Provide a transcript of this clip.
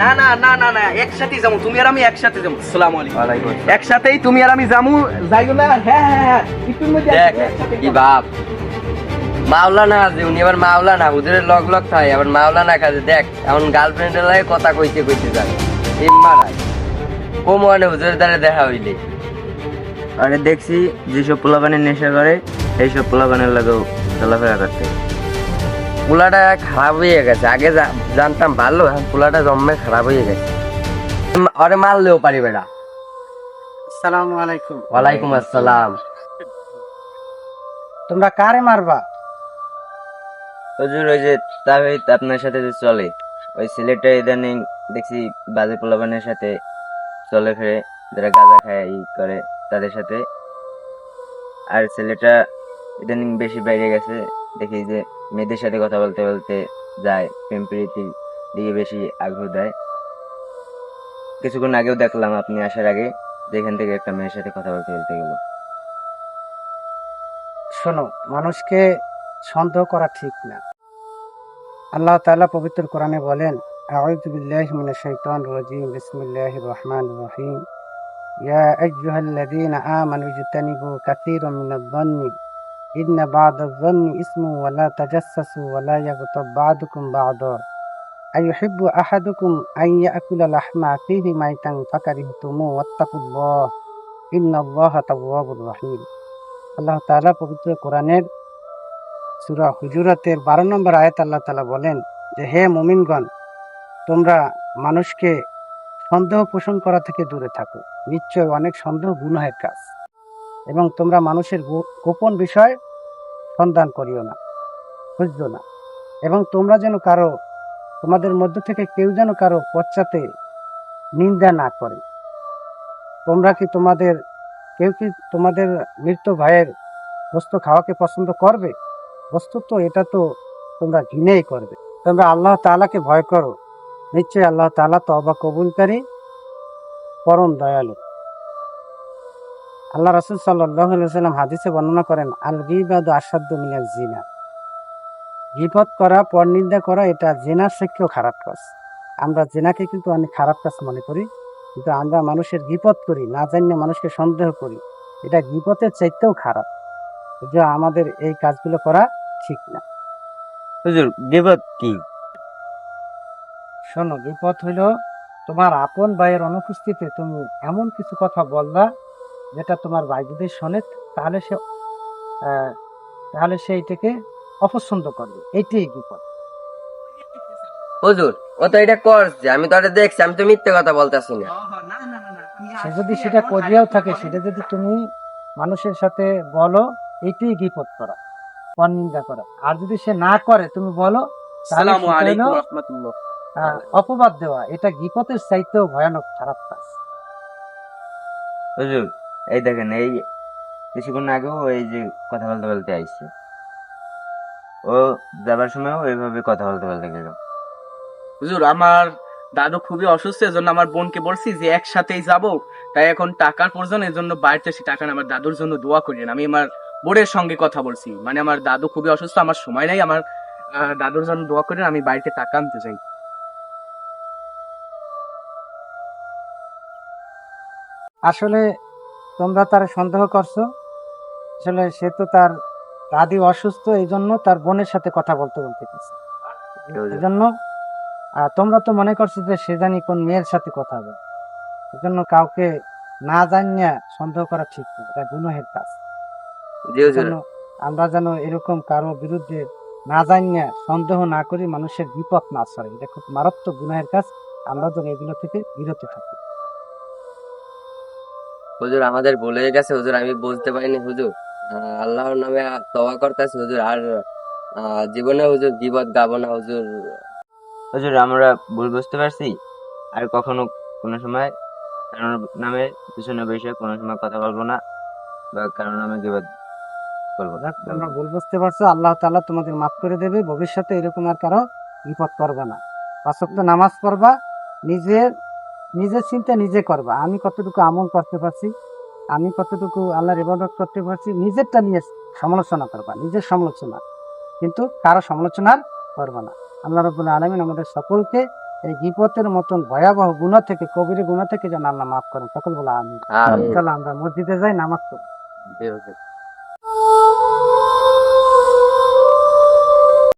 না না না না না একসাথেই যাব। তুমি আর আমি একসাথে যাব। আসসালামু আলাইকুম। একসাথেই তুমি আর আমি যাব। যাইও না? হ্যাঁ হ্যাঁ হ্যাঁ। একসাথে কি বাপ। মাওলানা আছে উনি আবার মাওলানা। হুজুরের লগ লগ আবার মাওলানা কাজে। দেখ এখন গার্লফ্রেন্ডের লাগে কথা কইতে কইতে যায়। ইম্মারাই ও মনে হুজুরের দ্বারা দেখা হইলে। আরে দেখছি যেসব পোলাপানের নেশা করে এইসব পোলাপানের লাগেও চলাফেরা করতে। পোলাটা খারাপ হয়ে গেছে। আগে জানতাম ভালো পোলাটা জন্মে খারাপ হয়ে গেছে। আরে মারলেও পারিবে না আসসালামু আলাইকুম। ওয়ালাইকুম আসসালাম। তোমরা কারে মারবা? হুজুর ওই যে তাহিদ আপনার সাথে যে চলে ওই ছেলেটা ইদানিং দেখছি বাজে পোলাপানের সাথে চলে ফিরে যারা গাঁজা খায় ই করে তাদের সাথে। আর ছেলেটা ইদানিং বেশি বাইরে গেছে। দেখি যে মেয়েদের সাথে কথা বলতে বলতে যায়, প্রেম প্রীতির দিকে বেশি আগ্রহ দেয়। কিছুক্ষণ আগেও দেখলাম আপনি আসার আগে যেখান থেকে একটা মেয়ের সাথে কথা বলতে বলতে গেল। শোনো, মানুষকে সন্দেহ করা ঠিক না। আল্লাহ তাআলা পবিত্র কোরআনে বলেন বিল্লাহি মিনাশ শাইতানির রাজিম, বিসমিল্লাহির রহমানির রহিম। ইয়া আইয়ুহাল্লাযীনা আমানু ইজতানিবু কাসীরাম মিনাজ-যন্নি ইন্না বা'দাজ-যন্নি ইসমুন ওয়া লা তাজাসসাসু ওয়া লা ইয়াগতাব বা'দুকুম বা'দা আইয়ুহিব্বু আহাদুকুম আন ইয়াকুলা লাহমা আখিহি মাইতান ফাকারিহতুমু ওয়াত্তাকুল্লাহ ইন্নাল্লাহা তাওয়াবুর রহিম আল্লাহ তাআলা পবিত্র কোরআনের সূরা হুজুরাতের বারো নম্বর আয়াত আল্লাহ তাআলা বলেন যে, হে মুমিনগণ, তোমরা মানুষকে সন্দেহ পোষণ করা থেকে দূরে থাকো। নিশ্চয় অনেক সন্দেহ গুনাহের কাজ। এবং তোমরা মানুষের গোপন বিষয় সন্ধান করিও না বুঝলো না। এবং তোমরা যেন কারও, তোমাদের মধ্য থেকে কেউ যেন কারও পশ্চাতে নিন্দা না করে। তোমরা কি তোমাদের, কেউ কি তোমাদের মৃত ভাইয়ের বস্তু খাওয়াকে পছন্দ করবে? বস্তুত এটা তো তোমরা ঘৃণেই করবে। তোমরা আল্লাহ তাআলাকে ভয় করো। নিশ্চয়ই আল্লাহ তাআলা তওবা কবুলকারী, পরম দয়ালু। আল্লাহ রাসূল সাল্লাম হাদিসে বর্ণনা করেন আল গীবাদু আসাদ্দু মিনাজ জিনা। গীবত করা পরনিন্দা করা এটা জেনার থেকেও খারাপ কাজ। আমরা জেনাকে কিন্তু অনেক খারাপ কাজ মনে করি কিন্তু আমরা মানুষের বিপদ করি না জানিয়ে মানুষকে সন্দেহ করি। এটা বিপদের চাইতেও খারাপ। যে আমাদের এই কাজগুলো করা ঠিক না। হুজুর গিবত কি? শোনো বিপদ হইল তোমার আপন ভাইয়ের অনুপস্থিতিতে তুমি এমন কিছু কথা বলবা যেটা তোমার ভাই যদি শোনে তাহলে সে তাহলে সে এটাকে অপছন্দ করবে। এইটাই বিপদ। হুজুর ও তো এটা করছে আমি তো এটা দেখছি আমি তো মিথ্যে কথা বলতেছি না। সে যদি সেটা করিয়াও থাকে সেটা যদি তুমি মানুষের সাথে বলো এইটাই বিপদ করা অনিন্দা করা। আর যদি সে না করে তুমি বলো অপবাদ দেওয়া এটা বিপদের চাইতেও ভয়ানক খারাপ কাজ। হুজুর এই দেখেন এই কিছুক্ষণ আগেও এই যে কথা বলতে বলতে আইছে ও যাবার সময়ও এইভাবে কথা বলতে বলতে গেল। হুজুর আমার দাদু খুবই অসুস্থ এজন্য আমার বোনকে বলছি যে একসাথেই যাব। তাই এখন টাকার প্রয়োজন এর জন্য বাড়িতে এসে টাকা আমার দাদুর জন্য দোয়া করেন আমি আমার বোনের সঙ্গে কথা বলছি। মানে আমার দাদু খুবই অসুস্থ আমার সময় নাই আমার দাদুর জন্য দোয়া করেন আমি বাড়িতে টাকা আনতে চাই। আসলে তোমরা তার সন্দেহ করছ? আসলে সে তো তার দাদি অসুস্থ এই জন্য তার বোনের সাথে কথা বলতে বলতে গেছে। এই জন্য তোমরা তো মনে করছ যে সে জানি কোন মেয়ের সাথে কথা বলে। এই জন্য কাউকে না জানিয়ে সন্দেহ করা ঠিক না এটা গুনহের কাজ। আমরা যেন এরকম কারও বিরুদ্ধে না জানিয়ে সন্দেহ না করি মানুষের বিপদ না ছড়ে এটা খুব মারাত্মক গুনাহের কাজ। আমরা যেন এগুলো থেকে বিরত থাকি। হুজুর আমাদের ভুলে গেছে হুজুর আমি বুঝতে পারিনি হুজুর। আল্লাহর নামে তওবা করতেছি হুজুর। আর জীবনে হুজুর বিপদ গাবো না হুজুর। হুজুর আমরা ভুল বুঝতে পারছি। আর কখনো কোনো সময় কারোর নামে পিছনে বসে কোনো সময় কথা বলব না বা কারোর নামে গিবত করব না। তোমরা ভুল বুঝতে পারছ আল্লাহ তাআলা তোমাদের মাফ করে দেবে ভবিষ্যতে এরকম আর কারও বিপদ করবে না। পাঁচক্ত নামাজ পড়বা নিজের নিজের চিন্তা নিজে করবা। আমি কতটুকু আমল করতে পারছি আমি কতটুকু আল্লাহর ইবাদত করতে পারছি নিজেরটা নিয়ে সমালোচনা করবা নিজের সমালোচনা। কিন্তু কারও সমালোচনা করবা না। আল্লাহ রবুল্লা আলমিন আমাদের সকলকে এই গিবতের মতন ভয়াবহ গুণা থেকে কবির গুণা থেকে যেন আল্লাহ মাফ করেন। সকল বলে আমি। আমরা মসজিদে যাই নামাজ পড়ি।